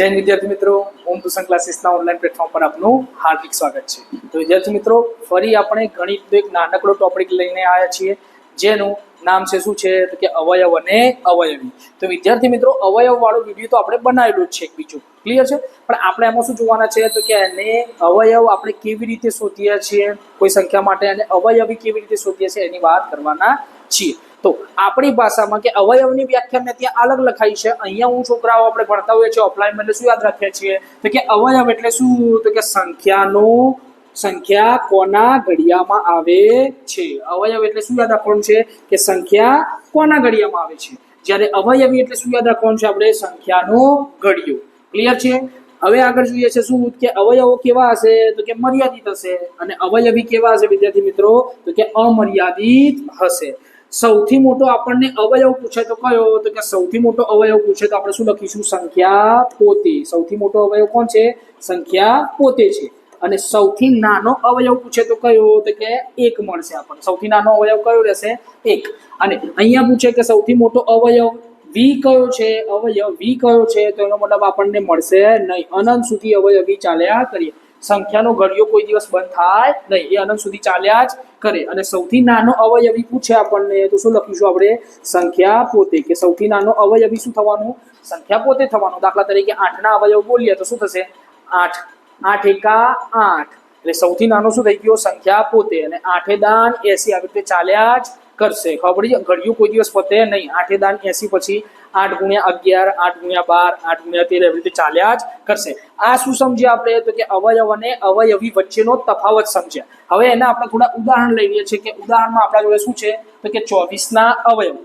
જૈન વિદ્યાર્થી મિત્રો. ઓમ ટ્યુશન ક્લાસીસના ઓનલાઈન પ્લેટફોર્મ પર આપનું હાર્દિક સ્વાગત છે. તો વિદ્યાર્થી મિત્રો, ફરી આપણે ગણિતનો એક નાનકડો ટોપિક લઈને આવ્યા છીએ, જેનું નામ છે શું છે? તો કે અવયવ અને અવયવી. તો વિદ્યાર્થી મિત્રો અવયવ વાળો વીડિયો તો આપણે બનાવેલો છે એક બીજું. ક્લિયર છે? પણ આપણે એમાં શું જોવાના છે? તો કે એને અવયવ આપણે કેવી રીતે શોધીએ છીએ? કોઈ સંખ્યા માટે અને અવયવી કેવી રીતે શોધીએ છીએ? એની વાત કરવાના છીએ. તો આપણી ભાષામાં કે અવયવની વ્યાખ્યા મેં ત્યાં અલગ લખાઈ છે. અહીંયા હું છોકરાઓ આપણે ભણતા હોઈએ છીએ ઓફલાઈન એટલે શું યાદ રાખીએ છીએ? તો કે અવયવ એટલે શું? તો કે સંખ્યાનો સંખ્યા કોના ઘડિયામાં આવે છે? અવયવ એટલે શું યાદ રાખવાનું છે? કે સંખ્યા કોના ઘડિયામાં આવે છે? જ્યારે અવયવી એટલે શું યાદ રાખવાનું છે આપણે? સંખ્યાનો ઘડિયો. ક્લિયર છે? હવે આગળ જોઈએ છે શું? કે અવયવો કેવા હશે? તો કે મર્યાદિત હશે. અને અવયવી કેવા હશે વિદ્યાર્થી મિત્રો? તો કે અમર્યાદિત હશે. સૌથી મોટો આપણને અવયવ પૂછે તો કયો? તો કે સૌથી મોટો અવયવ પૂછે તો આપણે શું લખીશું? સંખ્યા પોતે. સૌથી મોટો અવયવ કોણ છે? સંખ્યા પોતે છે. અને સૌથી નાનો અવયવ પૂછે તો કયો? તો કે એક મળશે આપણને. સૌથી નાનો અવયવ કયો રહેશે? એક. અને અહીંયા પૂછે કે સૌથી મોટો અવયવ વી કયો છે? અવયવ વી કયો છે? તો એનો મતલબ આપણને મળશે નહીં. અનંત સુધી અવયવી ચાલ્યા કરીએ. સંખ્યાનો ઘડિયો કોઈ દિવસ બંધ થાય નહીં. એ અનંત સુધી ચાલ્યા જ કરે. અને સૌથી નાનો અવયવી પૂછે આપણને? તો શું લખીશું આપણે? સંખ્યા પોતે. કે સૌથી નાનો અવયવી શું થવાનું? સંખ્યા પોતે થવાનું. દાખલા તરીકે આઠના અવયવ બોલીએ તો શું થશે? આઠ. આઠ એકા આઠ. એટલે સૌથી નાનો શું થઈ ગયો? સંખ્યા પોતે. અને આઠે દાન એસી આવી રીતે ચાલ્યા જ કરશે. ખબર ઘડિયું કોઈ દિવસ પતે નહીં. આઠે દાન એસી પછી આઠ ગુણ્યા અગિયાર, આઠ ગુણ્યા બાર, આઠ ગુણ્યા તેર એવી રીતે ચાલ્યા જ કરશે. આ શું સમજ્યા આપણે? તો કે અવયવ અને અવયવી વચ્ચેનો તફાવત સમજ્યા હવે એના આપણે થોડા ઉદાહરણ લઈ લઈએ છીએ કે ઉદાહરણમાં આપણા જોડે શું છે? તો કે ચોવીસના અવયવ.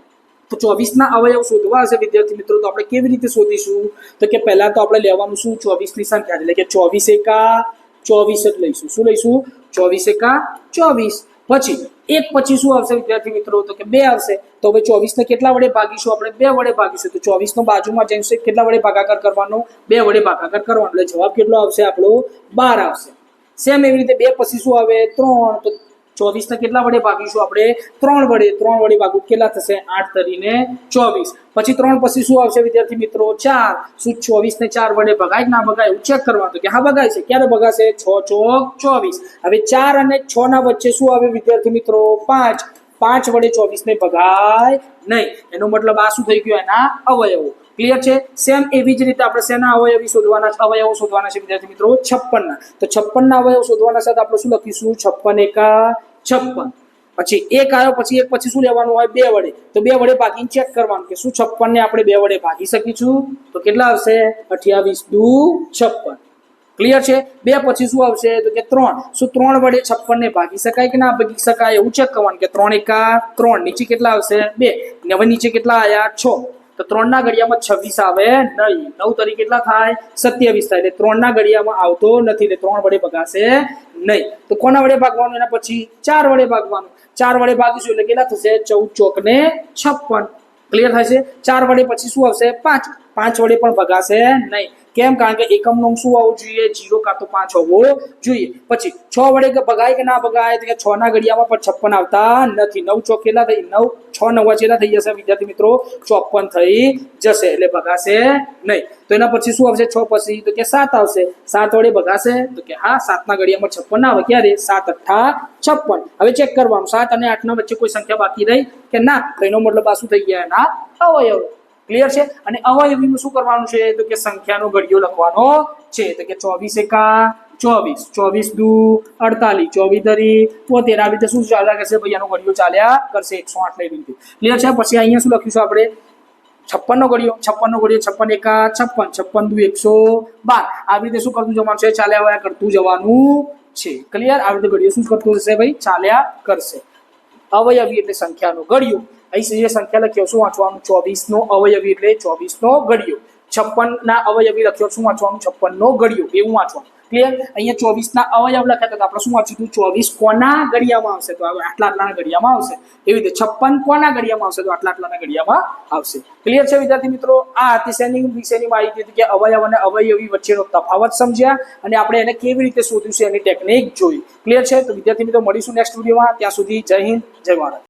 તો ચોવીસના અવયવ શોધવા હશે વિદ્યાર્થી મિત્રો, તો આપણે કેવી રીતે શોધીશું? તો કે પહેલાં તો આપણે લેવાનું શું? ચોવીસની સંખ્યા. એટલે કે ચોવીસ એકા ચોવીસ જ લઈશું. શું લઈશું? ચોવીસ એકા ચોવીસ. પછી, એક પછી શું આવશે, વિદ્યાર્થી મિત્રો? તો કે બે આવશે. તો હવે ચોવીસને કેટલા વડે ભાગીશું આપણે? બે વડે ભાગીશું. તો ચોવીસનો બાજુમાં જઈશું કેટલા વડે ભાગાકાર કરવાનો? બે વડે ભાગાકાર કરવાનો. એટલે જવાબ કેટલો આવશે? આપણો બાર આવશે. સેમ એવી રીતે બે પછી શું આવે? ત્રણ. તો ચોવીસને કેટલા વડે ભાગીશું આપણે? ત્રણ વડે. ત્રણ વડે ભાગું. કેટલા થશે? આઠ તરીને ચોવીસ. પછી ત્રણ પછી શું આવશે વિદ્યાર્થી મિત્રો? ચાર. શું ચોવીસ ને ચાર વડે ભગાય ના ભગાય? એવું ચેક કરવાનું કે હા, ભગાય છે. ક્યારે ભગાશે? છ ચોક ચોવીસ. હવે ચાર અને છ ના વચ્ચે શું આવે વિદ્યાર્થી મિત્રો? પાંચ. પાંચ વડે ચોવીસ ને ભગાય નહીં. એનો મતલબ આ શું થઈ ગયું? એના અવયવો. ક્લિયર છે? સેમ એવી જ રીતે આપણે શેના અવયવી શોધવાના અવયવો શોધવાના છે, વિદ્યાર્થી મિત્રો? છપ્પનના. તો છપ્પનના અવયવ શોધવાના સાથે આપણે શું લખીશું? છપ્પન એકા છપ્પન. પછી એક આવ્યો, પછી એક, પછી શું લેવાનું હોય? બે વડે. તો બે વડે ભાગીને ચેક કરવાનું કે શું છપ્પન ને આપણે બે વડે ભાગી શકીશું? તો કેટલા આવશે? અઠ્યાવીસ દુ છપ્પન. ક્લિયર છે? બે પછી શું આવશે? તો કે ત્રણ. શું ત્રણ વડે છપ્પન ને ભાગી શકાય કે ના ભાગી શકાય? એવું ચેક કરવાનું કે ત્રણ એકા ત્રણ. નીચે કેટલા આવશે? બે. ને હવે નીચે કેટલા આવ્યા છ. તો ત્રણના ઘડિયામાં છવ્વીસ આવે, નહીં, નવ તરીકે કેટલા થાય, સત્યાવીસ થાય. એટલે ત્રણના ઘડિયામાં આવતો નથી, એટલે ત્રણ વડે ભગાશે નહીં. તો કોના વડે ભાગવાનું? એના પછી ચાર વડે ભાગવાનું. ચાર વડે ભાગીશું એટલે કેટલા થશે? ચૌદ ચોક ને છપ્પન. ક્લિયર થાય છે ચાર વડે પછી શું આવશે? પાંચ. પાંચ વડે પણ ભગાશે નહીં. કેમ? કારણ કે એકમનો અંક શું આવવું જોઈએ? જીરો કાં તો પાંચ હોવો જોઈએ. પછી છ વડે કે ભગાય કે ના ભગાય? તો કે છ ના ઘડિયામાં પણ છપ્પન આવતા નથી. નવ છ કેટલા થઈ? નવ, છ નવા છેલ્લા થઈ જશે વિદ્યાર્થી મિત્રો? ચોપન થઈ જશે. એટલે ભગાશે નહીં. તો એના પછી શું આવશે? છ પછી? તો કે સાત આવશે. સાત વડે ભગાશે? તો કે હા, સાતના ઘડિયામાં છપ્પન આવે. ક્યારે? સાત, અઠ્ઠા, છપ્પન. હવે ચેક કરવાનું. સાત અને આઠના વચ્ચે કોઈ સંખ્યા બાકી રહી કે ના? તો એનો મતલબ આ શું થઈ ગયા? એના અવયવ. ક્લિયર છે? અને અવયવીમાં શું કરવાનું છે? તો કે સંખ્યાનો ઘડિયો લખવાનો છે. તો કે ચોવીસ એકા ચોવીસ. ચોવીસ દુ અડતાલીસ. ચોવીસ ધરી પોતેર. આવી રીતે શું ચાલ્યા કરશે? ભાઈ એનો ઘડિયો ચાલ્યા કરશે. એકસો આઠ લઈ રીતે ક્લિયર છે? પછી અહીંયા શું લખીશું આપણે? છપ્પનનો ઘડિયો. છપ્પનનો ઘડિયો છપ્પન એકા છપ્પન. છપ્પન દુ એકસો બાર. આવી રીતે શું કરતું જવાનું છે? ચાલ્યા વાયા કરતું જવાનું છે. ક્લિયર આવી રીતે ઘડિયો શું કરતું જશે ભાઈ? ચાલ્યા કરશે. અવયવી એટલે સંખ્યાનો ઘડિયો. અહીં જે સંખ્યા લખ્યો શું વાંચવાનું ચોવીસ નો અવયવી એટલે ચોવીસ નો ઘડિયો. છપ્પન ના અવયવી લખ્યો શું વાંચવાનું છપ્પન નો ઘડિયો, એવું વાંચવાનું. ક્લિયર અહીંયા ચોવીસ ના અવયવ લખ્યા તો આપણે શું વાંચ્યું ચોવીસ કોના ઘડિયામાં આવશે? તો આટલા આટલાના ઘડિયામાં આવશે. એવી રીતે છપ્પન કોના ઘડિયામાં આવશે? તો આટલા આટલાના ઘડિયામાં આવશે. ક્લિયર છે વિદ્યાર્થી મિત્રો? આ અતિશયની વિશેની માહિતી હતી કે અવયવ અને અવયવી વચ્ચેનો તફાવત સમજ્યા અને આપણે એને કેવી રીતે શોધ્યું છે એની ટેકનિક જોઈ. ક્લિયર છે? તો વિદ્યાર્થી મિત્રો, મળીશું નેક્સ્ટ વિડીયોમાં ત્યાં સુધી જય હિન્દ, જય ભારત.